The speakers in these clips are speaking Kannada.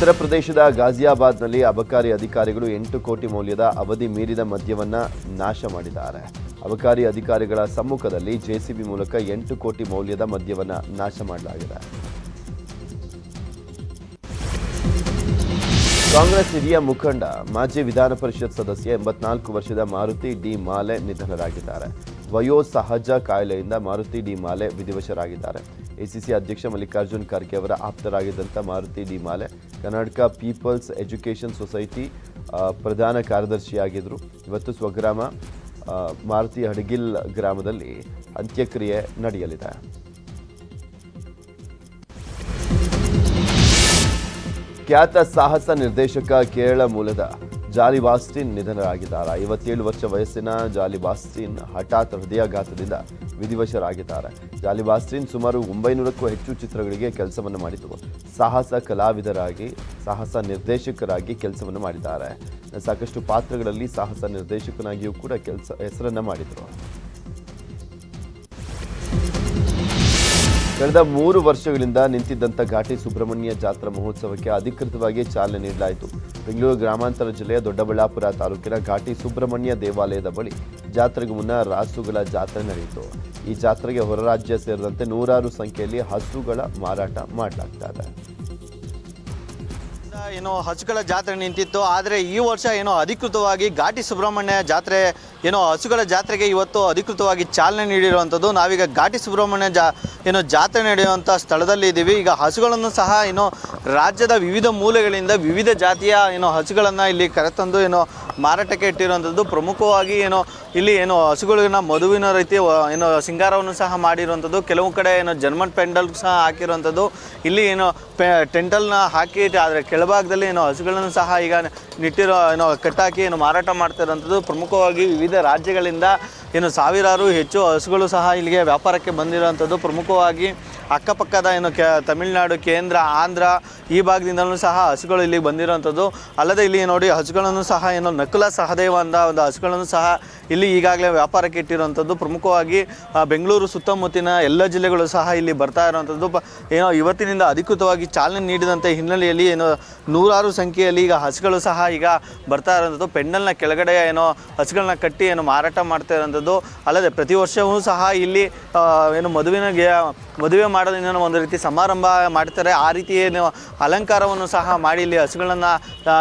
ಉತ್ತರ ಪ್ರದೇಶದ ಗಾಜಿಯಾಬಾದ್ನಲ್ಲಿ ಅಬಕಾರಿ ಅಧಿಕಾರಿಗಳು ಎಂಟು ಕೋಟಿ ಮೌಲ್ಯದ ಅವಧಿ ಮೀರಿದ ಮದ್ಯವನ್ನ ನಾಶ ಮಾಡಿದ್ದಾರೆ. ಅಬಕಾರಿ ಅಧಿಕಾರಿಗಳ ಸಮ್ಮುಖದಲ್ಲಿ ಜೆಸಿಬಿ ಮೂಲಕ ಎಂಟು ಕೋಟಿ ಮೌಲ್ಯದ ಮದ್ಯವನ್ನ ನಾಶ ಮಾಡಲಾಗಿದೆ. ಕಾಂಗ್ರೆಸ್ ಹಿರಿಯ ಮುಖಂಡ, ಮಾಜಿ ವಿಧಾನ ಪರಿಷತ್ ಸದಸ್ಯ ಎಂಬತ್ನಾಲ್ಕು ವರ್ಷದ ಮಾರುತಿ ಡಿ ಮಾಲೆ ನಿಧನರಾಗಿದ್ದಾರೆ. ವಯೋಸಹಜ ಕಾಯಿಲೆಯಿಂದ ಮಾರುತಿ ಡಿ ಮಾಲೆ ವಿಧಿವಶರಾಗಿದ್ದಾರೆ. ಎಸಿಸಿ ಅಧ್ಯಕ್ಷ ಮಲ್ಲಿಕಾರ್ಜುನ್ ಖರ್ಗೆ ಅವರ ಆಪ್ತರಾಗಿದ್ದಂಥ ಮಾರುತಿ ಡಿ ಮಾಲೆ ಕರ್ನಾಟಕ ಪೀಪಲ್ಸ್ ಎಜುಕೇಷನ್ ಸೊಸೈಟಿ ಪ್ರಧಾನ ಕಾರ್ಯದರ್ಶಿಯಾಗಿದ್ದರು ಇವತ್ತು ಸ್ವಗ್ರಾಮ ಮಾರುತಿ ಹಡಗಿಲ್ ಗ್ರಾಮದಲ್ಲಿ ಅಂತ್ಯಕ್ರಿಯೆ ನಡೆಯಲಿದೆ. ಖ್ಯಾತ ಸಾಹಸ ನಿರ್ದೇಶಕ ಕೇರಳ ಮೂಲದ ಜಾಲಿ ಬಾಸ್ಟಿನ್ ನಿಧನರಾಗಿದ್ದಾರೆ. ಐವತ್ತೇಳು ವರ್ಷ ವಯಸ್ಸಿನ ಜಾಲಿ ಬಾಸ್ಟಿನ್ ಹಠಾತ್ ಹೃದಯಾಘಾತದಿಂದ ವಿಧಿವಶರಾಗಿದ್ದಾರೆ. ಜಾಲಿ ಬಾಸ್ಟಿನ್ ಸುಮಾರು ಒಂಬೈನೂರಕ್ಕೂ ಹೆಚ್ಚು ಚಿತ್ರಗಳಿಗೆ ಕೆಲಸವನ್ನು ಮಾಡಿದ್ದು ಸಾಹಸ ಕಲಾವಿದರಾಗಿ, ಸಾಹಸ ನಿರ್ದೇಶಕರಾಗಿ ಕೆಲಸವನ್ನು ಮಾಡಿದ್ದಾರೆ. ಸಾಕಷ್ಟು ಪಾತ್ರಗಳಲ್ಲಿ ಸಾಹಸ ನಿರ್ದೇಶಕನಾಗಿಯೂ ಕೂಡ ಕೆಲಸ, ಹೆಸರನ್ನು ಮಾಡಿದರು. ಕಳೆದ ಮೂರು ವರ್ಷಗಳಿಂದ ನಿಂತಿದ್ದಂಥ ಘಾಟಿ ಸುಬ್ರಹ್ಮಣ್ಯ ಜಾತ್ರಾ ಮಹೋತ್ಸವಕ್ಕೆ ಅಧಿಕೃತವಾಗಿ ಚಾಲನೆ ನೀಡಲಾಯಿತು. ಬೆಂಗಳೂರು ಗ್ರಾಮಾಂತರ ಜಿಲ್ಲೆಯ ದೊಡ್ಡಬಳ್ಳಾಪುರ ತಾಲೂಕಿನ ಘಾಟಿ ಸುಬ್ರಹ್ಮಣ್ಯ ದೇವಾಲಯದ ಬಳಿ ಜಾತ್ರೆಗೂ ಮುನ್ನ ರಾಸುಗಳ ಜಾತ್ರೆ ನಡೆಯಿತು. ಈ ಜಾತ್ರೆಗೆ ಹೊರರಾಜ್ಯ ಸೇರಿದಂತೆ ನೂರಾರು ಸಂಖ್ಯೆಯಲ್ಲಿ ಹಸುಗಳ ಮಾರಾಟ ಮಾಡಲಾಗ್ತಾ ಇದೆ. ಏನು ಹಸುಗಳ ಜಾತ್ರೆ ನಿಂತಿತ್ತು, ಆದರೆ ಈ ವರ್ಷ ಏನೋ ಅಧಿಕೃತವಾಗಿ ಘಾಟಿ ಸುಬ್ರಹ್ಮಣ್ಯ ಜಾತ್ರೆ, ಏನೋ ಹಸುಗಳ ಜಾತ್ರೆಗೆ ಇವತ್ತು ಅಧಿಕೃತವಾಗಿ ಚಾಲನೆ ನೀಡಿರುವಂಥದ್ದು. ನಾವೀಗ ಘಾಟಿ ಸುಬ್ರಹ್ಮಣ್ಯ ಜಾ, ಏನೋ ಜಾತ್ರೆ ನಡೆಯುವಂಥ ಸ್ಥಳದಲ್ಲಿ ಇದ್ದೀವಿ ಈಗ ಹಸುಗಳನ್ನು ಸಹ ಏನೋ ರಾಜ್ಯದ ವಿವಿಧ ಮೂಲೆಗಳಿಂದ ವಿವಿಧ ಜಾತಿಯ ಏನೋ ಹಸುಗಳನ್ನು ಇಲ್ಲಿ ಕರೆತಂದು ಏನೋ ಮಾರಾಟಕ್ಕೆ ಇಟ್ಟಿರುವಂಥದ್ದು. ಪ್ರಮುಖವಾಗಿ ಏನೋ ಇಲ್ಲಿ ಏನೋ ಹಸುಗಳನ್ನ ಮದುವಿನ ರೀತಿ ಏನೋ ಸಿಂಗಾರವನ್ನು ಸಹ ಮಾಡಿರುವಂಥದ್ದು. ಕೆಲವು ಕಡೆ ಏನೋ ಜರ್ಮನ್ ಪೆಂಡಲ್ ಸಹ ಹಾಕಿರುವಂಥದ್ದು. ಇಲ್ಲಿ ಏನೋ ಪೆ ಟೆಂಟಲ್ನ ಹಾಕಿ, ಆದರೆ ಕೆಳಭಾಗದಲ್ಲಿ ಏನೋ ಹಸುಗಳನ್ನು ಸಹ ಈಗ ನಿಟ್ಟಿರೋ ಏನೋ ಕಟ್ಟಾಕಿ ಏನು ಮಾರಾಟ ಮಾಡ್ತಿರೋಂಥದ್ದು. ಪ್ರಮುಖವಾಗಿ ವಿವಿಧ ರಾಜ್ಯಗಳಿಂದ ಏನು ಸಾವಿರಾರು ಹೆಚ್ಚು ಹಸುಗಳು ಸಹ ಇಲ್ಲಿಗೆ ವ್ಯಾಪಾರಕ್ಕೆ ಬಂದಿರೋವಂಥದ್ದು ಪ್ರಮುಖವಾಗಿ ಅಕ್ಕಪಕ್ಕದ ಏನು ಕೆ, ತಮಿಳುನಾಡು, ಕೇಂದ್ರ, ಆಂಧ್ರ, ಈ ಭಾಗದಿಂದಲೂ ಸಹ ಹಸುಗಳು ಇಲ್ಲಿ ಬಂದಿರುವಂಥದ್ದು ಅಲ್ಲದೆ ಇಲ್ಲಿ ನೋಡಿ ಹಸುಗಳನ್ನು ಸಹ ಏನು ನಕುಲ ಸಹದೇವ ಅಂತ ಒಂದು ಹಸುಗಳನ್ನು ಸಹ ಇಲ್ಲಿ ಈಗಾಗಲೇ ವ್ಯಾಪಾರಕ್ಕೆ ಇಟ್ಟಿರುವಂಥದ್ದು ಪ್ರಮುಖವಾಗಿ ಬೆಂಗಳೂರು ಸುತ್ತಮುತ್ತಿನ ಎಲ್ಲ ಜಿಲ್ಲೆಗಳು ಸಹ ಇಲ್ಲಿ ಬರ್ತಾ ಇರುವಂಥದ್ದು ಏನೋ ಇವತ್ತಿನಿಂದ ಅಧಿಕೃತವಾಗಿ ಚಾಲನೆ ನೀಡಿದಂಥ ಹಿನ್ನೆಲೆಯಲ್ಲಿ ಏನೋ ನೂರಾರು ಸಂಖ್ಯೆಯಲ್ಲಿ ಈಗ ಹಸುಗಳು ಸಹ ಈಗ ಬರ್ತಾ ಇರೋಂಥದ್ದು. ಪೆಂಡಲ್ನ ಕೆಳಗಡೆ ಏನೋ ಹಸುಗಳನ್ನ ಕಟ್ಟಿ ಏನು ಮಾರಾಟ ಮಾಡ್ತಾ ಇರೋಂಥದ್ದು. ಅಲ್ಲದೆ ಪ್ರತಿ ವರ್ಷವೂ ಸಹ ಇಲ್ಲಿ ಏನು ಮದುವಿನ ಮದುವೆ ಮಾಡೋದ್ರಿಂದ ಒಂದು ರೀತಿ ಸಮಾರಂಭ ಮಾಡ್ತಾರೆ. ಆ ರೀತಿ ಏನು ಅಲಂಕಾರವನ್ನು ಸಹ ಮಾಡಿ ಇಲ್ಲಿ ಹಸುಗಳನ್ನು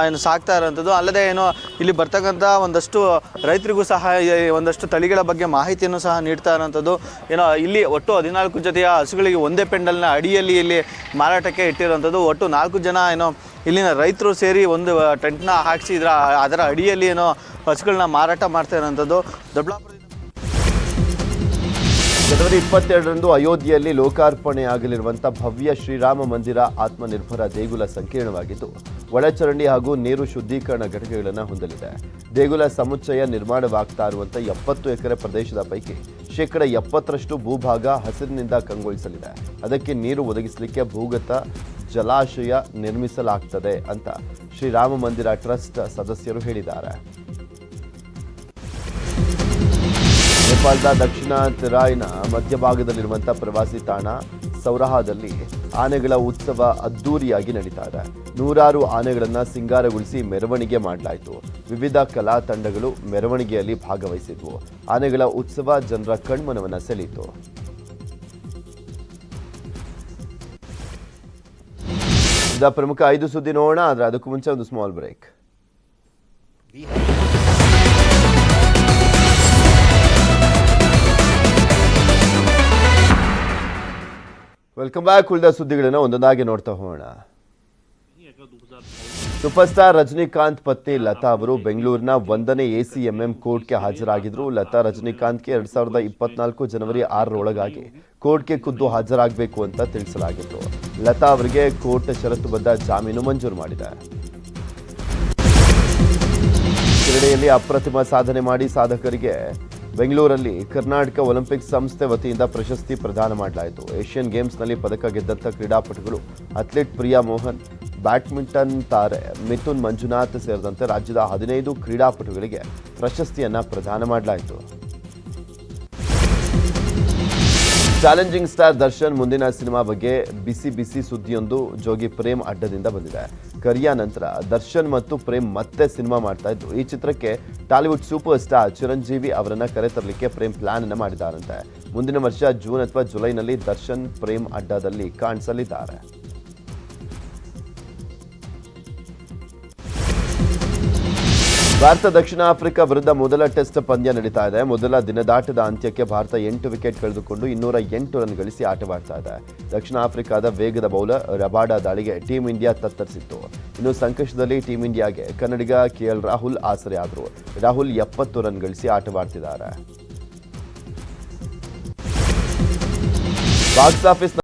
ಏನು ಸಾಕ್ತಾ ಇರೋಂಥದ್ದು ಅಲ್ಲದೆ ಏನು ಇಲ್ಲಿ ಬರ್ತಕ್ಕಂಥ ಒಂದಷ್ಟು ರೈತರಿಗೂ ಸಹ ಒಂದಷ್ಟು ತಳಿಗಳ ಬಗ್ಗೆ ಮಾಹಿತಿಯನ್ನು ಸಹ ನೀಡ್ತಾ ಇರೋವಂಥದ್ದು. ಏನೋ ಇಲ್ಲಿ ಒಟ್ಟು ಹದಿನಾಲ್ಕು ಜೊತೆಯ ಹಸುಗಳಿಗೆ ಒಂದೇ ಪೆಂಡಲ್ನ ಅಡಿಯಲ್ಲಿ ಇಲ್ಲಿ ಮಾರಾಟಕ್ಕೆ ಇಟ್ಟಿರುವಂಥದ್ದು. ಒಟ್ಟು ನಾಲ್ಕು ಜನ ಏನೋ ಇಲ್ಲಿನ ರೈತರು ಸೇರಿ ಒಂದು ಟೆಂಟ್ನ ಹಾಕಿಸಿ ಅದರ ಅಡಿಯಲ್ಲಿ ಏನೋ ಹಸುಗಳನ್ನ ಮಾರಾಟ ಮಾಡ್ತಾ ಇರೋಂಥದ್ದು ದೊಡ್ಡಬಳ್ಳಾಪುರದಿಂದ ಜನವರಿ ಇಪ್ಪತ್ತೆರಡರಂದು ಅಯೋಧ್ಯೆಯಲ್ಲಿ ಲೋಕಾರ್ಪಣೆಯಾಗಲಿರುವಂಥ ಭವ್ಯ ಶ್ರೀರಾಮ ಮಂದಿರ ಆತ್ಮನಿರ್ಭರ ದೇಗುಲ ಸಂಕೀರ್ಣವಾಗಿದ್ದು, ಒಳಚರಂಡಿ ಹಾಗೂ ನೀರು ಶುದ್ಧೀಕರಣ ಘಟಕಗಳನ್ನು ಹೊಂದಲಿದೆ. ದೇಗುಲ ಸಮುಚ್ಚಯ ನಿರ್ಮಾಣವಾಗ್ತಾ ಇರುವಂಥ ಎಪ್ಪತ್ತು ಎಕರೆ ಪ್ರದೇಶದ ಪೈಕಿ ಶೇಕಡ ಎಪ್ಪತ್ತರಷ್ಟು ಭೂಭಾಗ ಹಸಿರಿನಿಂದ ಕಂಗೊಳಿಸಲಿದೆ. ಅದಕ್ಕೆ ನೀರು ಒದಗಿಸಲಿಕ್ಕೆ ಭೂಗತ ಜಲಾಶಯ ನಿರ್ಮಿಸಲಾಗ್ತದೆ ಅಂತ ಶ್ರೀರಾಮ ಮಂದಿರ ಟ್ರಸ್ಟ್ ಸದಸ್ಯರು ಹೇಳಿದ್ದಾರೆ. ನೇಪಾಳದ ದಕ್ಷಿಣ ತೆರಾಯ್ನ ಮಧ್ಯಭಾಗದಲ್ಲಿರುವಂಥ ಪ್ರವಾಸಿ ತಾಣ ಸೌರಹಾದಲ್ಲಿ ಆನೆಗಳ ಉತ್ಸವ ಅದ್ದೂರಿಯಾಗಿ ನಡೀತಾ ಇದೆ. ನೂರಾರು ಆನೆಗಳನ್ನು ಸಿಂಗಾರಗೊಳಿಸಿ ಮೆರವಣಿಗೆ ಮಾಡಲಾಯಿತು. ವಿವಿಧ ಕಲಾ ತಂಡಗಳು ಮೆರವಣಿಗೆಯಲ್ಲಿ ಭಾಗವಹಿಸಿದ್ವು. ಆನೆಗಳ ಉತ್ಸವ ಜನರ ಕಣ್ಮನವನ್ನು ಸೆಳೆಯಿತು. ಪ್ರಮುಖ ಐದು ಸುದ್ದಿ ನೋಡೋಣ, ಆದರೆ ಅದಕ್ಕೂ ಮುಂಚೆ ಒಂದು ಸ್ಮಾಲ್ ಬ್ರೇಕ್ ವೆಲ್ಕಮ್ ಬ್ಯಾಕ್ ಉಳಿದ ಸುದ್ದಿಗಳನ್ನ ಒಂದೊಂದಾಗಿ ನೋಡ್ತಾ ಹೋಗೋಣ. ಸೂಪರ್ ಸ್ಟಾರ್ ರಜನಿಕಾಂತ್ ಪತ್ನಿ ಲತಾ ಅವರು ಬೆಂಗಳೂರಿನ ಒಂದನೇ ಎ ಸಿ ಎಂ ಎಂ ಕೋರ್ಟ್ಗೆ ಹಾಜರಾಗಿದ್ರು. ಲತಾ ರಜನಿಕಾಂತ್ಗೆ ಎರಡ್ ಸಾವಿರದ ಇಪ್ಪತ್ನಾಲ್ಕು ಜನವರಿ ಆರರೊಳಗಾಗಿ ಕೋರ್ಟ್ಗೆ ಖುದ್ದು ಹಾಜರಾಗಬೇಕು ಅಂತ ತಿಳಿಸಲಾಗಿತ್ತು. ಲತಾ ಅವರಿಗೆ ಕೋರ್ಟ್ ಷರತ್ತುಬದ್ಧ ಜಾಮೀನು ಮಂಜೂರು ಮಾಡಿದೆ. ಕ್ರೀಡೆಯಲ್ಲಿ ಅಪ್ರತಿಮ ಸಾಧನೆ ಮಾಡಿ ಸಾಧಕರಿಗೆ ಬೆಂಗಳೂರಲ್ಲಿ ಕರ್ನಾಟಕ ಒಲಿಂಪಿಕ್ ಸಂಸ್ಥೆ ವತಿಯಿಂದ ಪ್ರಶಸ್ತಿ ಪ್ರದಾನ ಮಾಡಲಾಯಿತು. ಏಷ್ಯನ್ ಗೇಮ್ಸ್ನಲ್ಲಿ ಪದಕ ಗೆದ್ದಂಥ ಕ್ರೀಡಾಪಟುಗಳು ಅಥ್ಲೀಟ್ ಪ್ರಿಯಾ ಮೋಹನ್, ಬ್ಯಾಡ್ಮಿಂಟನ್ ತಾರೆ ಮಿಥುನ್ ಮಂಜುನಾಥ್ ಸೇರಿದಂತೆ ರಾಜ್ಯದ ಹದಿನೈದು ಕ್ರೀಡಾಪಟುಗಳಿಗೆ ಪ್ರಶಸ್ತಿಯನ್ನು ಪ್ರದಾನ ಮಾಡಲಾಯಿತು. ಚಾಲೆಂಜಿಂಗ್ ಸ್ಟಾರ್ ದರ್ಶನ್ ಮುಂದಿನ ಸಿನಿಮಾ ಬಗ್ಗೆ ಬಿಸಿ ಬಿಸಿ ಸುದ್ದಿಯೊಂದು ಜೋಗಿ ಪ್ರೇಮ್ ಅಡ್ಡದಿಂದ ಬಂದಿದೆ. ಕರಿಯಾ ನಂತರ ದರ್ಶನ್ ಮತ್ತು ಪ್ರೇಮ್ ಮತ್ತೆ ಸಿನಿಮಾ ಮಾಡ್ತಾ ಇದ್ದು ಈ ಚಿತ್ರಕ್ಕೆ ಟಾಲಿವುಡ್ ಸೂಪರ್ ಸ್ಟಾರ್ ಚಿರಂಜೀವಿ ಅವರನ್ನ ಕರೆತರಲಿಕ್ಕೆ ಪ್ರೇಮ್ ಪ್ಲಾನ್ ಅನ್ನ ಮಾಡಿದ್ದಾರಂತೆ. ಮುಂದಿನ ವರ್ಷ ಜೂನ್ ಅಥವಾ ಜುಲೈನಲ್ಲಿ ದರ್ಶನ್ ಪ್ರೇಮ್ ಅಡ್ಡದಲ್ಲಿ ಕಾಣಿಸಲಿದ್ದಾರೆ. ಭಾರತ ದಕ್ಷಿಣ ಆಫ್ರಿಕಾ ವಿರುದ್ಧ ಮೊದಲ ಟೆಸ್ಟ್ ಪಂದ್ಯ ನಡೀತಾ ಇದೆ. ಮೊದಲ ದಿನದಾಟದ ಅಂತ್ಯಕ್ಕೆ ಭಾರತ ಎಂಟು ವಿಕೆಟ್ ಕಳೆದುಕೊಂಡು ಇನ್ನೂರ ಎಂಟು ರನ್ ಗಳಿಸಿ ಆಟವಾಡ್ತಾ ಇದೆ. ದಕ್ಷಿಣ ಆಫ್ರಿಕಾದ ವೇಗದ ಬೌಲರ್ ರಬಾಡಾ ದಾಳಿಗೆ ಟೀಂ ಇಂಡಿಯಾ ತತ್ತರಿಸಿತ್ತು. ಇನ್ನು ಸಂಕಷ್ಟದಲ್ಲಿ ಟೀಂ ಇಂಡಿಯಾಗೆ ಕನ್ನಡಿಗ ಕೆಎಲ್ ರಾಹುಲ್ ಆಸರೆಯಾದರು ರಾಹುಲ್ ಎಪ್ಪತ್ತು ರನ್ ಗಳಿಸಿ ಆಟವಾಡ್ತಿದ್ದಾರೆ. Box office